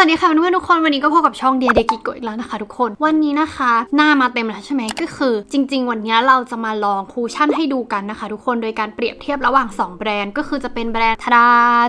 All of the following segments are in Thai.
วัสดีค่ะเพื่อนๆทุกคนวันนี้ก็พบกับช่องเดียเดกิโกอีกแล้วนะคะ ทุกคนวันนี้นะคะ หน้ามาเต็มแล้วใช่ไหมก็คือ จริง ๆ วันนี้เราจะมาลองคูชั่นให้ดูกันนะคะ ทุกคนโดยการเปรียบเทียบระหว่าง 2 แบรนด์ ก็คือจะเป็นแบรนด์ทาดา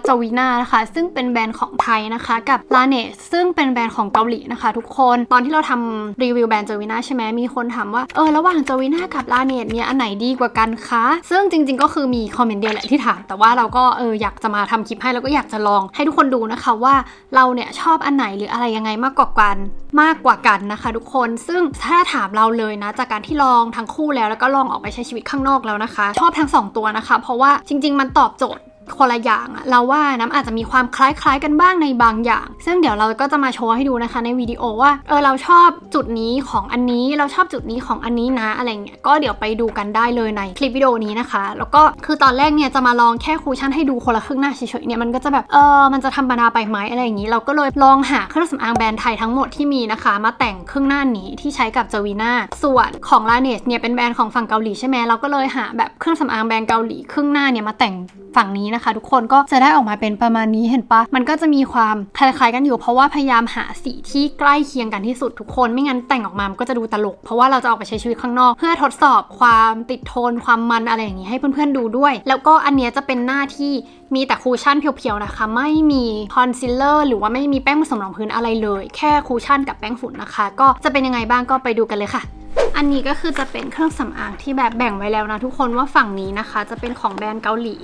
จวีนานะคะ ซึ่งเป็นแบรนด์ของไทยนะคะ กับลาเนสซึ่งเป็นแบรนด์ของเกาหลีนะคะ ทุกคนตอนที่เราทำรีวิวแบรนด์จวีนาใช่ไหมมีคนถามว่าเออระหว่างจวีนากับลาเนสเนี่ยอันไหนดีกว่ากันคะซึ่งจริง ๆ ก็คือมีคอมเมนต์เดียวแหละที่ถามแต่ว่าเราก็เอออยากจะมาทำคลิปให้แล้วก็อยากจะลองให้ทุกคนดูนะคะว่าเราเนี่ยชอบอันไหนหรืออะไรยังไงมากกว่ากันมากกว่ากันนะคะทุกคน ซึ่งถ้าถามเราเลยนะ จากการที่ลองทั้งคู่แล้วแล้วก็ลองออกไปใช้ชีวิตข้างนอกแล้วนะคะ ชอบทั้งสองตัวนะคะ เพราะว่าจริง ๆ มันตอบโจทย์ คนละอย่างอะเราว่าน้ำอาจจะมีความคล้ายๆกันบ้างในบางอย่าง ซึ่งเดี๋ยวเราก็จะมาโชว์ให้ดูนะคะในวิดีโอว่าเออเราชอบจุดนี้ของอันนี้เราชอบจุดนี้ของอันนี้นะอะไรเงี้ยก็เดี๋ยวไปดูกันได้เลยในคลิปวิดีโอนี้นะคะ แล้วก็คือตอนแรกเนี่ยจะมาลองแค่คูชั่นให้ดูคนละครึ่งหน้าเฉยๆเนี่ยมันก็จะแบบเออมันจะธรรมดาไปไหมอะไรอย่างนี้ เราก็เลยลองหาเครื่องสำอางแบรนด์ไทยทั้งหมดที่มีนะคะ มาแต่งครึ่งหน้านี้ที่ใช้กับเจวีน่าส่วนของลาเนสเนี่ยเป็นแบรนด์ของฝั่งเกาหลีใช่ไหมเราก็เลยหาแบบเครื่องสำอางแบรนด์เกาหลีครึ่งหน้าเนี่ยมาแต่งฝั่งนี้นะคะ ทุกคนก็จะได้ออกมาเป็นประมาณนี้เห็นปะมันก็จะมีความคล้ายๆกันอยู่ เพราะว่าพยายามหาสีที่ใกล้เคียงกันที่สุดทุกคนไม่งั้นแต่งออกมามันก็จะดูตลก เพราะว่าเราจะออกไปใช้ชีวิตข้างนอก เพื่อทดสอบความติดโทนความมันอะไรอย่างนี้ให้เพื่อนๆดูด้วย แล้วก็อันเนี้ยจะเป็นหน้าที่มีแต่คูชั่นเพียวๆนะคะ ไม่มีคอนซีลเลอร์หรือว่าไม่มีแป้งผสมรองพื้นอะไรเลย แค่คูชั่นกับแป้งฝุ่นนะคะ ก็จะเป็นยังไงบ้างก็ไปดูกันเลยค่ะ อันนี้ก็คือจะเป็นเครื่องสำอางที่แบบแบ่งไว้แล้วนะทุกคนว่าฝั่งนี้นะคะ จะเป็นของแบรนด์เกาหลี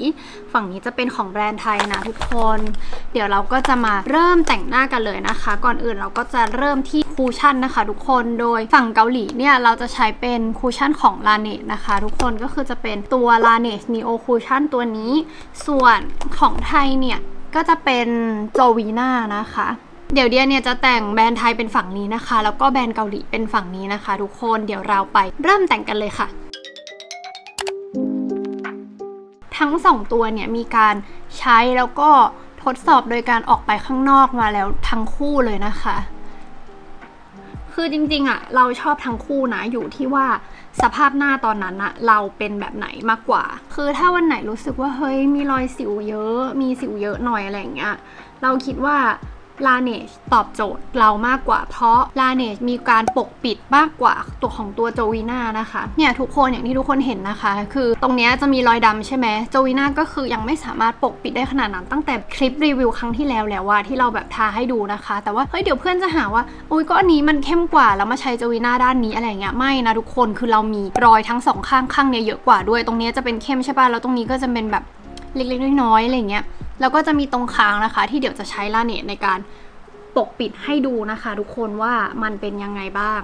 ฝั่งนี้จะเป็นของแบรนด์ไทยนะทุกคน เดี๋ยวเราก็จะมาเริ่มแต่งหน้ากันเลยนะคะ ก่อนอื่นเราก็จะเริ่มที่คูชั่นนะคะ ทุกคนโดยฝั่งเกาหลีเนี่ยเราจะใช้เป็นคูชั่นของลาเน e นะคะ ทุกคนก็คือจะเป็นตัวลาเน e นีโอคูชั่นตัวนี้ ส่วนของไทยเนี่ยก็จะเป็นโจวีน่านะคะ เดี๋ยวเดียเนี่ยจะแต่งแบรนด์ไทยเป็นฝั่งนี้นะคะ แล้วก็แบรนด์เกาหลีเป็นฝั่งนี้นะคะ ทุกคนเดี๋ยวเราไปเริ่มแต่งกันเลยค่ะ ทั้งสองตัวเนี่ยมีการใช้แล้วก็ทดสอบโดยการออกไปข้างนอกมาแล้วทั้งคู่เลยนะคะ คือจริงๆอะเราชอบทั้งคู่นะอยู่ที่ว่าสภาพหน้าตอนนั้นอะเราเป็นแบบไหนมากกว่า คือถ้าวันไหนรู้สึกว่าเฮ้ยมีรอยสิวเยอะ มีสิวเยอะหน่อยอะไรอย่างเงี้ยเราคิดว่า ลาเนจตอบโจทย์เรามากกว่า เพราะลาเนจมีการปกปิดมากกว่าตัวของตัวโจวีน่านะคะ เนี่ยทุกคนอย่างที่ทุกคนเห็นนะคะ คือตรงนี้จะมีรอยดำใช่ไหมโจวีน่าก็คือยังไม่สามารถปกปิดได้ขนาดนั้น ตั้งแต่คลิปรีวิวครั้งที่แล้วแล้วว่าที่เราแบบทาให้ดูนะคะ แต่ว่าเฮ้ยเดี๋ยวเพื่อนจะหาว่าโอ้ยก็อันนี้มันเข้มกว่าแล้วมาใช้โจวีน่าด้านนี้อะไรเงี้ยไม่นะทุกคนคือเรามีรอยทั้งสองข้างข้างเนี้ยเยอะกว่าด้วย ตรงนี้จะเป็นเข้มใช่ป่ะแล้วตรงนี้ก็จะเป็นแบบเล็กๆน้อยๆอะไรเงี้ย แล้วก็จะมีตรงคางนะคะ ที่เดี๋ยวจะใช้ลาเนตในการปกปิดให้ดูนะคะ ทุกคนว่ามันเป็นยังไงบ้าง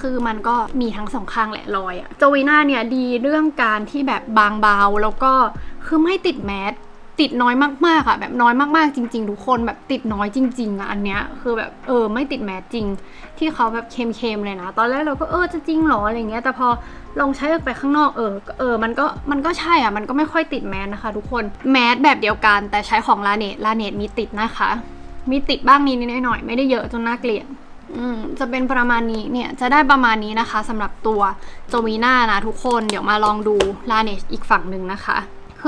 คือมันก็มีทั้งสองข้างแหละรอยอะโจวีน่าเนี่ยดีเรื่องการที่แบบบางเบา แล้วก็คือไม่ติดแมส ติดน้อยมากๆอะแบบน้อยมากๆจริง ๆ ทุกคนแบบติดน้อยจริง ๆอะอันเนี้ยคือแบบเออไม่ติดแมสจริง ที่เขาแบบเค็มๆเลยนะ ตอนแรกเราก็เออจะจริงเหรออะไรเงี้ยแต่พอลองใช้ออกไปข้างนอกเออเออมันก็มันก็ใช่อะมันก็ไม่ค่อยติดแมสนะคะ ทุกคนแมสแบบเดียวกันแต่ใช้ของลาเนตลาเนตมีติดนะคะ มีติดบ้างนิดนิดหน่อยๆไม่ได้เยอะจนน่าเกลียดอืมจะเป็นประมาณนี้เนี่ยจะได้ประมาณนี้นะคะสำหรับตัวโจวีน่านะทุกคนเดี๋ยวมาลองดูลาเนชอีกฝั่งหนึ่งนะคะ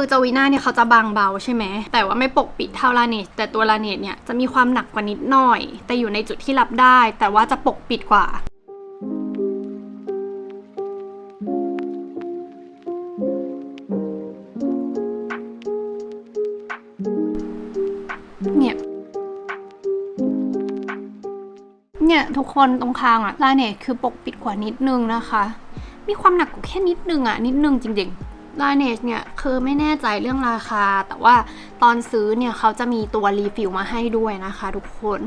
คือจวีน่าเนี่ยเขาจะบางเบาใช่ไหม แต่ว่าไม่ปกปิดเท่าลาเนชแต่ตัวลาเนชเนี่ยจะมีความหนักกว่านิดหน่อย แต่อยู่ในจุดที่รับได้ แต่ว่าจะปกปิดกว่าเนี่ยเนี่ยทุกคนตรงคางอะลาเนตคือปกปิดกว่านิดนึงนะคะ มีความหนักกว่าแค่นิดนึงอะนิดนึงจริงๆ ลาเนตเนี่ยคือไม่แน่ใจเรื่องราคา แต่ว่าตอนซื้อเนี่ยเขาจะมีตัวรีฟิลมาให้ด้วยนะคะทุกคน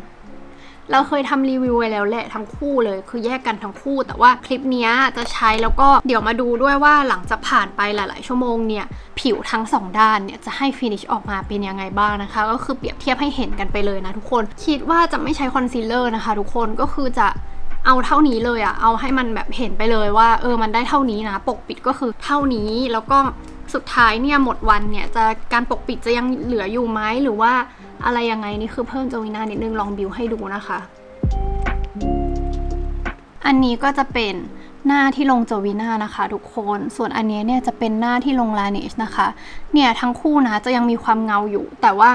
เราเคยทำรีวิวไว้แล้วแหละทั้งคู่เลย คือแยกกันทั้งคู่ แต่ว่าคลิปเนี้ยจะใช้แล้วก็เดี๋ยวมาดูด้วยว่าหลังจากผ่านไปหลาย ๆ ชั่วโมงเนี่ย ผิวทั้งสองด้านเนี่ยจะให้ฟินิชออกมาเป็นยังไงบ้างนะคะ ก็คือเปรียบเทียบให้เห็นกันไปเลยนะทุกคน คิดว่าจะไม่ใช้คอนซีลเลอร์นะคะ ทุกคนก็คือจะ เอาเท่านี้เลยอะเอาให้มันแบบเห็นไปเลยว่า เออมันได้เท่านี้นะ ปกปิดก็คือเท่านี้แล้วก็สุดท้ายเนี่ยหมดวันเนี่ยจะการปกปิดจะยังเหลืออยู่ไหมหรือว่าอะไรยังไงนี่คือเพิ่มจวินานิดนึงลองบิวให้ดูนะคะ อันนี้ก็จะเป็น หน้าที่ลงโจวีน่านะคะทุกคน ส่วนอันนี้เนี่ยจะเป็นหน้าที่ลงลาเนชนะคะ เนี่ยทั้งคู่นะจะยังมีความเงาอยู่ แต่ว่า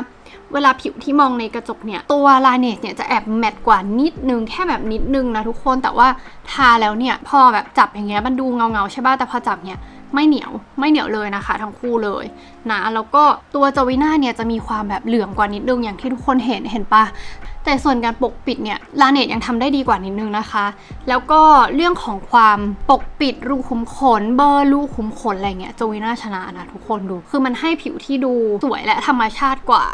เวลาผิวที่มองในกระจกเนี่ย ตัวลาเนชเนี่ยจะแอบแมตต์กว่านิดนึง แค่แบบนิดนึงนะทุกคน แต่ว่าทาแล้วเนี่ยพอแบบจับอย่างเงี้ยมันดูเงาเงาๆใช่ป่ะ แต่พอจับเนี่ยไม่เหนียวไม่เหนียวเลยนะคะ ทั้งคู่เลยนะ แล้วก็ตัวจวีน่าเนี่ยจะมีความแบบเหลืองกว่านิดนึงอย่างที่ทุกคนเห็นเห็นปะ แต่ส่วนการปกปิดเนี่ยลาเนตยังทำได้ดีกว่านิดนึงนะคะ แล้วก็เรื่องของความปกปิดรูขุมขน เบอร์รูขุมขนอะไรเงี้ยโจวิน่าชนะนะทุกคนดู คือมันให้ผิวที่ดูสวยและธรรมชาติกว่า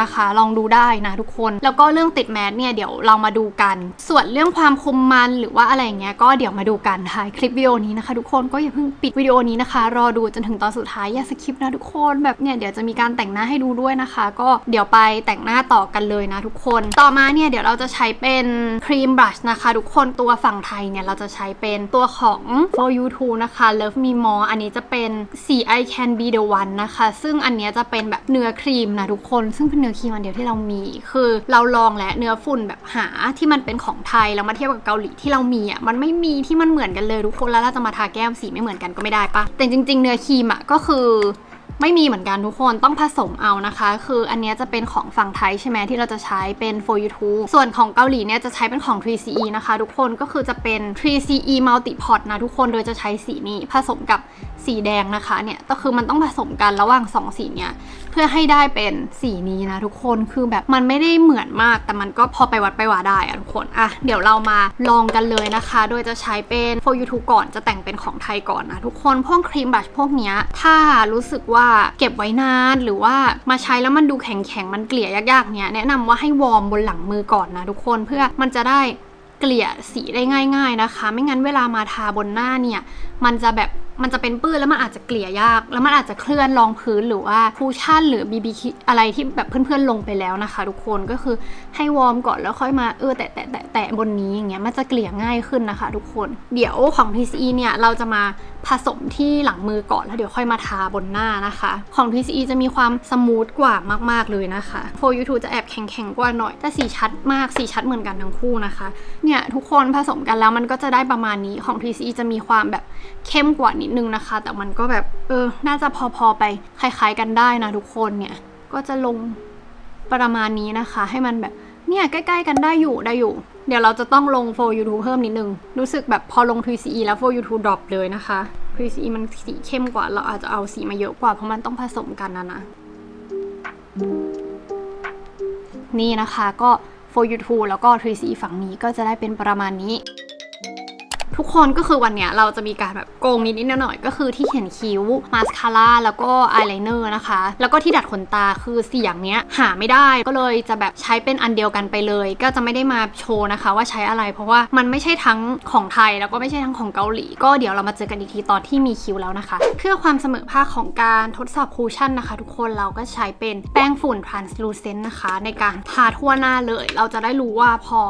นะคะ ลองดูได้นะทุกคน แล้วก็เรื่องติดแมสเนี่ยเดี๋ยวเรามาดูกัน ส่วนเรื่องความคมมันหรือว่าอะไรเงี้ยก็เดี๋ยวมาดูกันท้ายคลิปวิดีโอนี้นะคะ ทุกคนก็อย่าเพิ่งปิดวิดีโอนี้นะคะ รอดูจนถึงตอนสุดท้ายอย่าสคิปนะทุกคนแบบเนี่ยเดี๋ยวจะมีการแต่งหน้าให้ดูด้วยนะคะ ก็เดี๋ยวไปแต่งหน้าต่อกันเลยนะทุกคน ต่อมาเนี่ยเดี๋ยวเราจะใช้เป็นครีมบลัชนะคะทุกคนตัวฝั่งไทยเนี่ยเราจะใช้เป็นตัวของ for you to นะคะ love me more อันนี้จะเป็นสี I can be the one นะคะ ซึ่งอันเนี้ยจะเป็นแบบเนื้อครีมนะทุกคนซึ่งเป็นเนื้อครีมอันเดียวที่เรามี คือเราลองและเนื้อฝุ่นแบบหาที่มันเป็นของไทยแล้วมาเทียบกับเกาหลีที่เรามีอะมันไม่มีที่มันเหมือนกันเลยทุกคนแล้วเราจะมาทาแก้มสีไม่เหมือนกันก็ไม่ได้ปะแต่จริง ๆ เนื้อครีมอะก็คือ ไม่มีเหมือนกันทุกคนต้องผสมเอานะคะ คืออันนี้จะเป็นของฝั่งไทยใช่ไหมที่เราจะใช้เป็น for you to ส่วนของเกาหลีเนี่ยจะใช้เป็นของ 3CE นะคะ ทุกคนก็คือจะเป็น 3CE multi pot นะทุกคนโดยจะใช้สีนี้ผสมกับสีแดงนะคะเนี่ยก็คือมันต้องผสมกันระหว่างสองสีเนี่ยเพื่อให้ได้เป็นสีนี้นะทุกคนคือแบบมันไม่ได้เหมือนมาก แต่มันก็พอไปวัดไปว่าได้อะทุกคนอะเดี๋ยวเรามาลองกันเลยนะคะ โดยจะใช้เป็น for you to ก่อนจะแต่งเป็นของไทยก่อนนะทุกคนพวกครีมบลัชพวกเนี้ยถ้ารู้สึกว่าเก็บไว้นานหรือว่ามาใช้แล้วมันดูแข็งๆมันเกลี่ยยากๆเนี่ยแนะนำว่าให้วอร์มบนหลังมือก่อนนะทุกคนเพื่อมันจะได้เกลี่ยสีได้ง่าย ๆนะคะ ไม่งั้นเวลามาทาบนหน้าเนี่ย มันจะแบบ มันจะเป็นปื้นแล้วมันอาจจะเกลี่ยยาก แล้วมันอาจจะเคลื่อนรองพื้นหรือว่าคูชั่นหรือบีบีอะไรที่แบบเพื่อนๆลงไปแล้วนะคะ ทุกคนก็คือให้วอร์มก่อนแล้วค่อยมาเออแตะแตะแตะแตะบนนี้อย่างเงี้ยมันจะเกลี่ยง่ายขึ้นนะคะ ทุกคนเดี๋ยวของ TCE เนี่ยเราจะมาผสมที่หลังมือก่อนแล้วเดี๋ยวค่อยมาทาบนหน้านะคะ ของ TCE จะมีความสมูทกว่ามากๆเลยนะคะ For You To จะแอบแข็งๆกว่าหน่อย แต่สีชัดมากสีชัดเหมือนกันทั้งคู่นะคะเนี่ยทุกคนผสมกันแล้วมันก็จะได้ประมาณนี้ของ TCE จะมีความแบบเข้มกว่านิดนึงนะคะ แต่มันก็แบบเออ น่าจะพอๆไปคล้าย ๆ กันได้นะทุกคนเนี่ย ก็จะลงประมาณนี้นะคะ ให้มันแบบเนี่ยใกล้ๆกันได้อยู่ได้อยู่ เดี๋ยวเราจะต้องลง for you to เพิ่มนิดนึง รู้สึกแบบพอลง 3CE แล้ว for you to drop เลยนะคะ 3CE มันสีเข้มกว่า เราอาจจะเอาสีมาเยอะกว่าเพราะมันต้องผสมกันนะนะ นี่นะคะก็ for you to แล้วก็ 3CE ฝั่งนี้ก็จะได้เป็นประมาณนี้ ทุกคนก็คือวันเนี้ยเราจะมีการแบบโกงนิดนิดหน่อยๆก็คือที่เขียนคิ้วมาสคาร่าแล้วก็อายไลเนอร์นะคะ แล้วก็ที่ดัดขนตาคือเสียงเนี้ยหาไม่ได้ก็เลยจะแบบใช้เป็นอันเดียวกันไปเลย ก็จะไม่ได้มาโชว์นะคะว่าใช้อะไร เพราะว่ามันไม่ใช่ทั้งของไทยแล้วก็ไม่ใช่ทั้งของเกาหลี ก็เดี๋ยวเรามาเจอกันอีกทีตอนที่มีคิ้วแล้วนะคะ เพื่อความเสมอภาคของการทดสอบคูชั่นนะคะ ทุกคนเราก็ใช้เป็นแป้งฝุ่น translucent นะคะ ในการทาทั่วหน้าเลย เราจะได้รู้ว่าพอ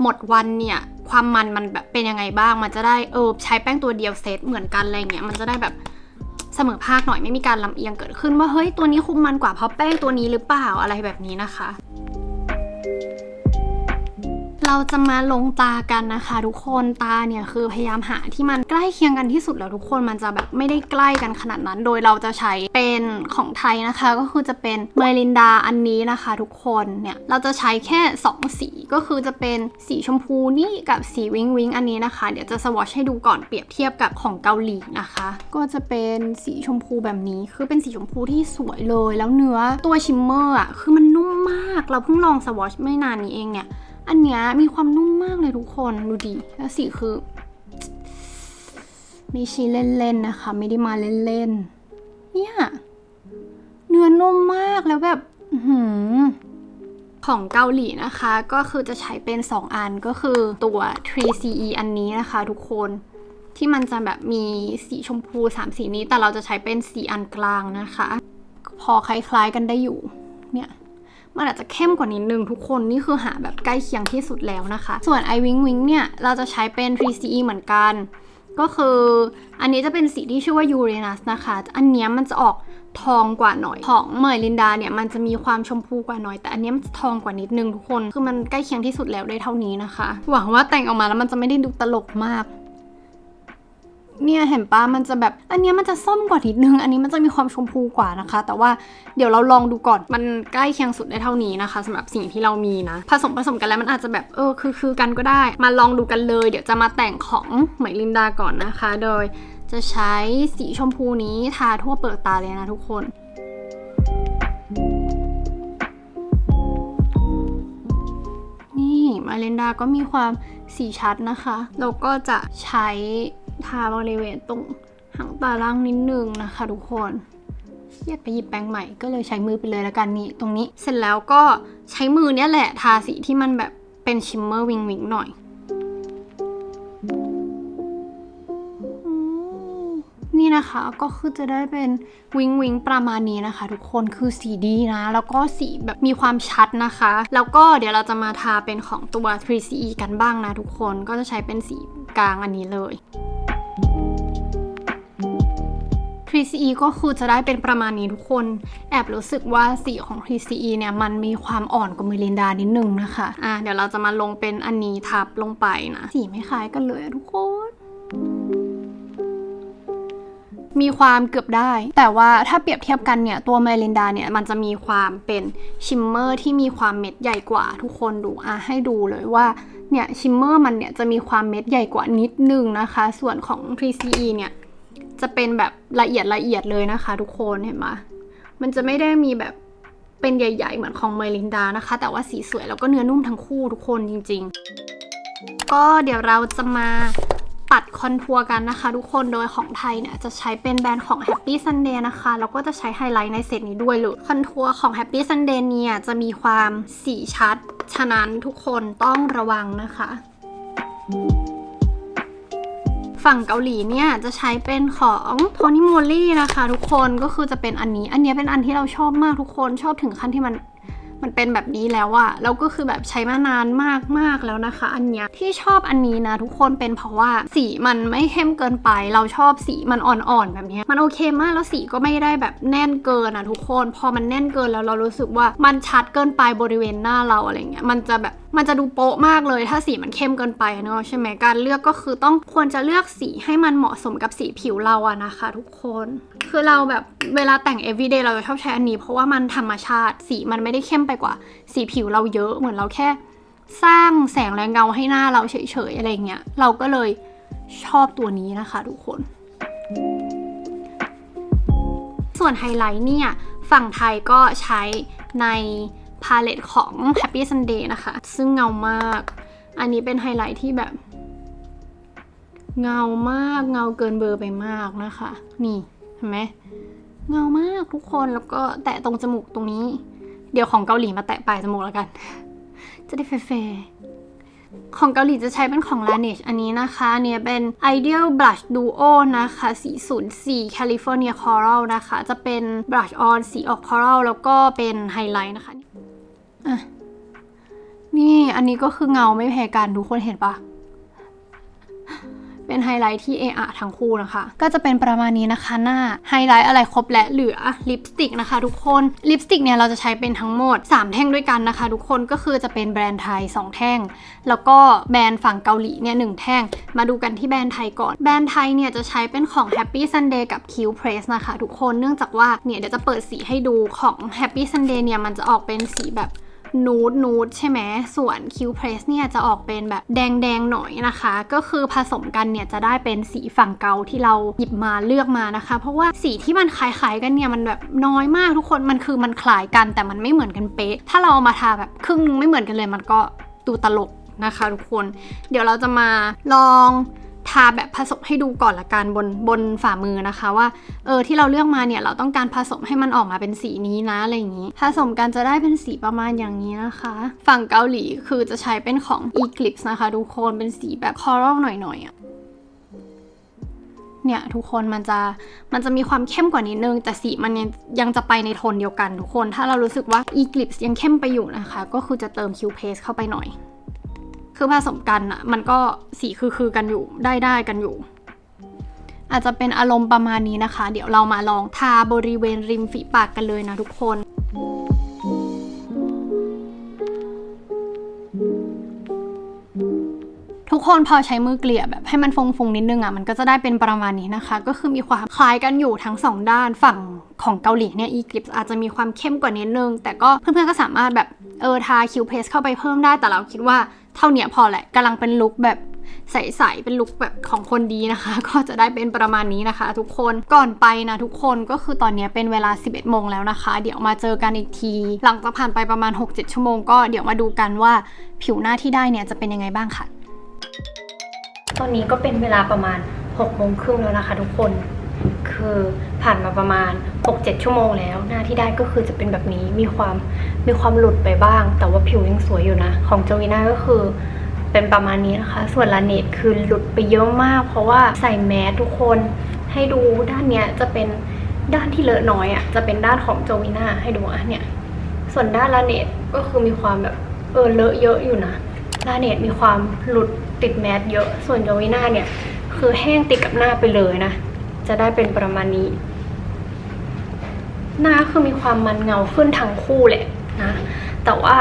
หมดวันเนี่ย ความมันมันแบบเป็นยังไงบ้าง มันจะได้เออใช้แป้งตัวเดียวเซตเหมือนกันอะไรเงี้ยมันจะได้แบบเสมอภาคหน่อยไม่มีการลำเอียงเกิดขึ้นว่าเฮ้ยตัวนี้คุมมันกว่าเพราะแป้งตัวนี้หรือเปล่าอะไรแบบนี้นะคะ เราจะมาลงตากันนะคะ ทุกคนตาเนี่ยคือพยายามหาที่มันใกล้เคียงกันที่สุดแล้วทุกคนมันจะแบบไม่ได้ใกล้กันขนาดนั้น โดยเราจะใช้เป็นของไทยนะคะ ก็คือจะเป็นเมลินดาอันนี้นะคะ ทุกคนเนี่ยเราจะใช้แค่ 2 สีก็คือจะเป็นสีชมพูนี่กับสีวิงวิงอันนี้นะคะ เดี๋ยวจะสวอชให้ดูก่อนเปรียบเทียบกับของเกาหลีนะคะ ก็จะเป็นสีชมพูแบบนี้คือเป็นสีชมพูที่สวยเลยแล้วเนื้อตัวชิมเมอร์อะคือมันนุ่มมากเราเพิ่งลองสวอชไม่นานนี้เองเนี่ย อันเนี้ยมีความนุ่มมากเลยทุกคนดูดิแล้วสีคือไม่ใช่เล่นๆนะคะ ไม่ได้มาเล่นๆเนี่ยเนื้อนุ่มมากแล้วแบบหือของเกาหลีนะคะ ก็คือจะใช้เป็น 2 อันก็คือตัว 3CE อันนี้นะคะทุกคนที่มันจะแบบมีสีชมพู 3 สีนี้ แต่เราจะใช้เป็นสีอันกลางนะคะ พอคล้ายๆกันได้อยู่เนี่ย มันอาจจะเข้มกว่านิดนึงทุกคนนี่คือหาแบบใกล้เคียงที่สุดแล้วนะคะ ส่วน i wing wing เนี่ย เราจะใช้เป็น 3CE เหมือนกัน ก็คืออันนี้จะเป็นสีที่ชื่อว่ายูเรนัสนะคะ อันนี้มันจะออกทองกว่าหน่อย ของเมยลินดาเนี่ยมันจะมีความชมพูกว่าหน่อย แต่อันนี้มันจะทองกว่านิดนึงทุกคน คือมันใกล้เคียงที่สุดแล้วได้เท่านี้นะคะ หวังว่าแต่งออกมาแล้วมันจะไม่ได้ดูตลกมาก เนี่ยเห็นปะมันจะแบบอันนี้มันจะส้มกว่านิดนึง อันนี้มันจะมีความชมพูกว่านะคะ แต่ว่าเดี๋ยวเราลองดูก่อนมันใกล้เคียงสุดได้เท่านี้นะคะสำหรับสิ่งที่เรามีนะ ผสมผสมกันแล้วมันอาจจะแบบเออคือคือกันก็ได้ มาลองดูกันเลย เดี๋ยวจะมาแต่งของไหมลินดาก่อนนะคะ โดยจะใช้สีชมพูนี้ทาทั่วเปลือกตาเลยนะทุกคนนี่มาเลนดาก็มีความสีชัดนะคะ เราก็จะใช้ ทาบริเวณตรงหางตาล่างนิดนึงนะคะทุกคนอยากไปหยิบแปรงใหม่ก็เลยใช้มือไปเลยละกันนี่ตรงนี้ เสร็จแล้วก็ใช้มือเนี่ยแหละทาสีที่มันแบบเป็นชิมเมอร์วิงวิงหน่อย นี่นะคะก็คือจะได้เป็นวิงวิงประมาณนี้นะคะ ทุกคนคือสีดีนะ แล้วก็สีแบบมีความชัดนะคะ แล้วก็เดี๋ยวเราจะมาทาเป็นของตัว 3CE กันบ้างนะทุกคนก็จะใช้เป็นสีกลางอันนี้เลย 3CE ก็คือจะได้เป็นประมาณนี้ทุกคน แอบรู้สึกว่าสีของ 3CE เนี่ยมันมีความอ่อนกว่ามิลินดานิดนึงนะคะ อะเดี๋ยวเราจะมาลงเป็นอันนี้ทับลงไปนะ สีไม่คล้ายกันเลยทุกคน มีความเกือบได้ แต่ว่าถ้าเปรียบเทียบกันเนี่ยตัวเมลินดาเนี่ยมันจะมีความเป็นชิมเมอร์ที่มีความเม็ดใหญ่กว่าทุกคนดูอะให้ดูเลยว่า เนี่ยชิมเมอร์มันเนี่ยจะมีความเม็ดใหญ่กว่านิดนึงนะคะ ส่วนของ 3CE เนี่ยจะเป็นแบบละเอียดละเอียดเลยนะคะทุกคนเห็นไหมมันจะไม่ได้มีแบบเป็นใหญ่ ๆ เหมือนของเมลินดานะคะ แต่ว่าสีสวยแล้วก็เนื้อนุ่มทั้งคู่ทุกคนจริง ๆ ก็เดี๋ยวเราจะมา ปัดคอนทัวร์กันนะคะ ทุกคนโดยของไทยเนี่ยจะใช้เป็นแบรนด์ของ Happy Sunday นะคะ แล้วก็จะใช้ไฮไลท์ในเซตนี้ด้วยเลยคอนทัวร์ของ Happy Sunday เนี่ยจะมีความสีชัด ฉะนั้นทุกคนต้องระวังนะคะ ฝั่งเกาหลีเนี่ยจะใช้เป็นของโทนี่โมลี่นะคะ ทุกคนก็คือจะเป็นอันนี้ อันนี้เป็นอันที่เราชอบมากทุกคนชอบถึงขั้นที่มัน มันเป็นแบบนี้แล้วอะแล้วก็คือแบบใช้มานานมากมากแล้วนะคะ อันเนี้ยที่ชอบอันนี้นะ ทุกคนเป็นเพราะว่าสีมันไม่เข้มเกินไป เราชอบสีมันอ่อนๆแบบนี้มันโอเคมากแล้วสีก็ไม่ได้แบบแน่นเกินอะทุกคน พอมันแน่นเกินแล้วเรารู้สึกว่ามันชัดเกินไปบริเวณหน้าเราอะไรเงี้ยมันจะแบบมันจะดูโป๊ะมากเลย ถ้าสีมันเข้มเกินไปเนอะใช่ไหมการเลือกก็คือต้องควรจะเลือกสีให้มันเหมาะสมกับสีผิวเราอะนะคะ ทุกคน คือเราแบบเวลาแต่ง everyday เราจะชอบใช้อันนี้ เพราะว่ามันธรรมชาติสีมันไม่ได้เข้มไปกว่า สีผิวเราเยอะเหมือนเราแค่ สร้างแสงและเงาให้หน้าเราเฉยๆอะไรเงี้ยเราก็เลยชอบตัวนี้นะคะ ทุกคน ส่วนไฮไลท์เนี่ยฝั่งไทยก็ใช้ใน พาเลตของ Happy Sunday นะคะ ซึ่งเงามาก อันนี้เป็นไฮไลท์ที่แบบ เงามากเงาเกินเบอร์ไปมากนะคะ นี่เห็นไหมเงามากทุกคนแล้วก็แตะตรงจมูกตรงนี้ เดี๋ยวของเกาหลีมาแตะปลายจมูกแล้วกัน จะได้แฟร์ของเกาหลีจะใช้เป็นของ Laneige อันนี้นะคะเนี่ยเป็น Ideal Blush Duo นะคะสี04 California Coral นะคะ จะเป็น Blush on สีออก Coral แล้วก็เป็นไฮไลท์นะคะ อะ นี่อันนี้ก็คือเงาไม่แพ้กันทุกคนเห็นปะเป็นไฮไลท์ที่เออะทั้งคู่นะคะ ก็จะเป็นประมาณนี้นะคะหน้าไฮไลท์อะไรครบและเหลือลิปสติกนะคะ ทุกคนลิปสติกเนี่ยเราจะใช้เป็นทั้งหมด 3 แท่งด้วยกันนะคะ ทุกคนก็คือจะเป็นแบรนด์ไทย 2 แท่ง แล้วก็แบรนด์ฝั่งเกาหลีเนี่ยหแท่ง มาดูกันที่แบรนด์ไทยก่อน แบรนด์ไทยเนี่ยจะใช้เป็นของ Happy Sunday กับ Q Press นะคะ ทุกคนเนื่องจากว่าเนี่ยเดี๋ยวจะเปิดสีให้ดูของ Happy Sunday เนี่ยมันจะออกเป็นสีแบบ นูดนูดใช่ไหมส่วน Q Press เนี่ยจะออกเป็นแบบแดงแดงหน่อยนะคะ ก็คือผสมกันเนี่ยจะได้เป็นสีฝั่งเกาที่เราหยิบมาเลือกมานะคะ เพราะว่าสีที่มันคล้ายๆกันเนี่ยมันแบบน้อยมากทุกคนมันคือมันคล้ายกันแต่มันไม่เหมือนกันเป๊ะ ถ้าเราเอามาทาแบบครึ่งนึงไม่เหมือนกันเลยมันก็ดูตลกนะคะ ทุกคน เดี๋ยวเราจะมาลอง ทาแบบผสมให้ดูก่อนละกันบนบนฝ่ามือนะคะว่าเออที่เราเลือกมาเนี่ยเราต้องการผสมให้มันออกมาเป็นสีนี้นะอะไรอย่างนี้ ผสมกันจะได้เป็นสีประมาณอย่างนี้นะคะ ฝั่งเกาหลีคือจะใช้เป็นของ Eclipse นะคะทุกคนเป็นสีแบบ coral หน่อยๆอะเนี่ยทุกคนมันจะมันจะมีความเข้มกว่านิดนึง แต่สีมันยังยังจะไปในโทนเดียวกันทุกคน ถ้าเรารู้สึกว่า Eclipse ยังเข้มไปอยู่นะคะ ก็คือจะเติม Q Paste เข้าไปหน่อย คือผสมกันอะมันก็สีคือคือกันอยู่ได้ได้กันอยู่ อาจจะเป็นอารมณ์ประมาณนี้นะคะ เดี๋ยวเรามาลองทาบริเวณริมฝีปากกันเลยนะทุกคนทุกคนพอใช้มือเกลี่ยแบบให้มันฟงๆนิดนึงอะมันก็จะได้เป็นประมาณนี้นะคะ ก็คือมีความคล้ายกันอยู่ทั้งสองด้านฝั่งของเกาหลีเนี่ยอีกลิปอาจจะมีความเข้มกว่านิดนึง แต่ก็เพื่อนๆก็สามารถแบบเออทาคิวเพสเข้าไปเพิ่มได้แต่เราคิดว่า เท่าเนี้ยพอแหละกำลังเป็นลุคแบบใสๆเป็นลุคแบบของคนดีนะคะ ก็จะได้เป็นประมาณนี้นะคะ ทุกคนก่อนไปนะทุกคนก็คือตอนนี้เป็นเวลา 11โมงแล้วนะคะ เดี๋ยวมาเจอกันอีกที หลังจากผ่านไปประมาณ 6-7 ชั่วโมงก็เดี๋ยวมาดูกันว่าผิวหน้าที่ได้เนี่ยจะเป็นยังไงบ้างค่ะ ตอนนี้ก็เป็นเวลาประมาณ6โมงครึ่งแล้วนะคะ ทุกคน คือผ่านมาประมาณ 6-7 ชั่วโมงแล้ว หน้าที่ได้ก็คือจะเป็นแบบนี้มีความมีความหลุดไปบ้าง แต่ว่าผิวยังสวยอยู่นะ ของจวีน่าก็คือเป็นประมาณนี้นะคะ ส่วนลาเนตคือหลุดไปเยอะมาก เพราะว่าใส่แมสทุกคนให้ดูด้านเนี้ยจะเป็นด้านที่เลอะน้อยอะ่ะจะเป็นด้านของจวีน่าให้ดูอะเนี่ย ส่วนด้านลาเนตก็คือมีความแบบเออเลอะเยอะอยู่นะลาเนตมีความหลุดติดแมสเยอะ ส่วนโจวิน่าเนี่ยคือแห้งติดกับหน้าไปเลยนะ จะได้เป็นประมาณนี้ หน้าคือมีความมันเงาขึ้นทั้งคู่แหละนะ แต่ว่า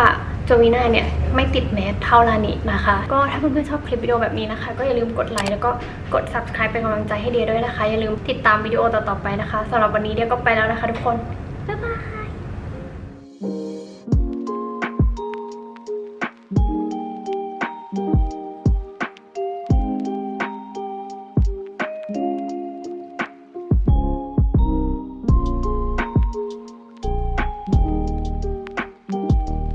จวีน่าเนี่ยไม่ติดแมสเท่าลานินะคะ ก็ถ้าเพื่อนๆชอบคลิปวิดีโอแบบนี้นะคะ ก็อย่าลืมกดไลค์แล้วก็กด subscribe เป็นกำลังใจให้เดียด้วยนะคะ อย่าลืมติดตามวิดีโอต่อๆไปนะคะสำหรับวันนี้เดียก็ไปแล้วนะคะทุกคน